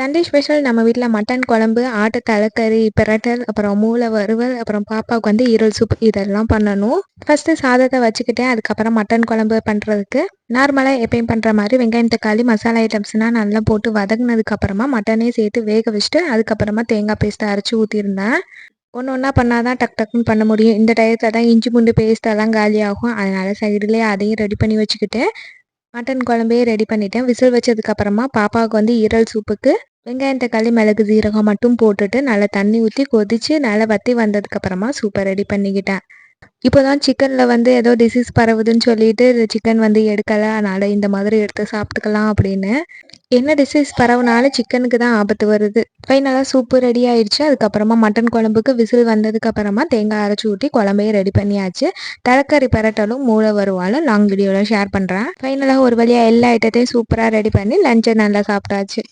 Sunday special நம்ம வீட்டில் mutton குழம்பு ஆட்டு தலைக்கறி பிரட்டல் அப்புறம் மூளை வறுவல் அப்புறம் பாப்பாவுக்கு வந்து ஈரல் சூப் இதெல்லாம் பண்ணணும். ஃபஸ்ட்டு சாதத்தை வச்சுக்கிட்டேன். அதுக்கப்புறம் மட்டன் குழம்பு பண்ணுறதுக்கு நார்மலாக எப்பயும் பண்ணுற மாதிரி வெங்காயம் தக்காளி மசாலா ஐட்டம்ஸ்னால் நல்லா போட்டு வதங்கினதுக்கப்புறமா மட்டனே சேர்த்து வேக வச்சுட்டு அதுக்கப்புறமா தேங்காய் பேஸ்ட்டை அரைச்சி ஊற்றிருந்தேன் ஒன்று ஒன்றா பண்ணால் தான் டக் டக்குன்னு பண்ண முடியும். இந்த டயத்தில் தான் இஞ்சி பூண்டு பேஸ்ட்டெல்லாம் காலி ஆகும். அதனால் சைடுலேயே அதையும் ரெடி பண்ணி வச்சுக்கிட்டு மட்டன் குழம்பையே ரெடி பண்ணிட்டேன். விசில் வச்சதுக்கப்புறமா பாப்பாவுக்கு வந்து ஈரல் சூப்புக்கு வெங்காயம் தக்காளி மிளகு ஜீரகம் மட்டும் போட்டுட்டு நல்லா தண்ணி ஊற்றி கொதித்து நல்லா வற்றி வந்ததுக்கப்புறமா சூப்பர் ரெடி பண்ணிக்கிட்டேன். இப்போ தான் சிக்கனில் வந்து ஏதோ டிசீஸ் பரவுதுன்னு சொல்லிட்டு சிக்கன் வந்து எடுக்கலை அதனால் இந்த மாதிரி எடுத்து சாப்பிட்டுக்கலாம் அப்படின்னு. என்ன டிசீஸ் பரவுனாலும் சிக்கனுக்கு தான் ஆபத்து வருது. ஃபைனலாக சூப்பு ரெடி ஆயிடுச்சு. அதுக்கப்புறமா மட்டன் குழம்புக்கு விசில் வந்ததுக்கப்புறமா தேங்காய் அரைச்சி ஊற்றி குழம்பையும் ரெடி பண்ணியாச்சு. தலைக்கறி பரட்டலும் மூளை வருவாலும் லாங் வீடியோவில் ஷேர் பண்ணுறேன் ஃபைனலாக ஒரு வழியாக எல்லா ஐட்டத்தையும் சூப்பராக ரெடி பண்ணி லஞ்சை நல்லா சாப்பிட்டாச்சு.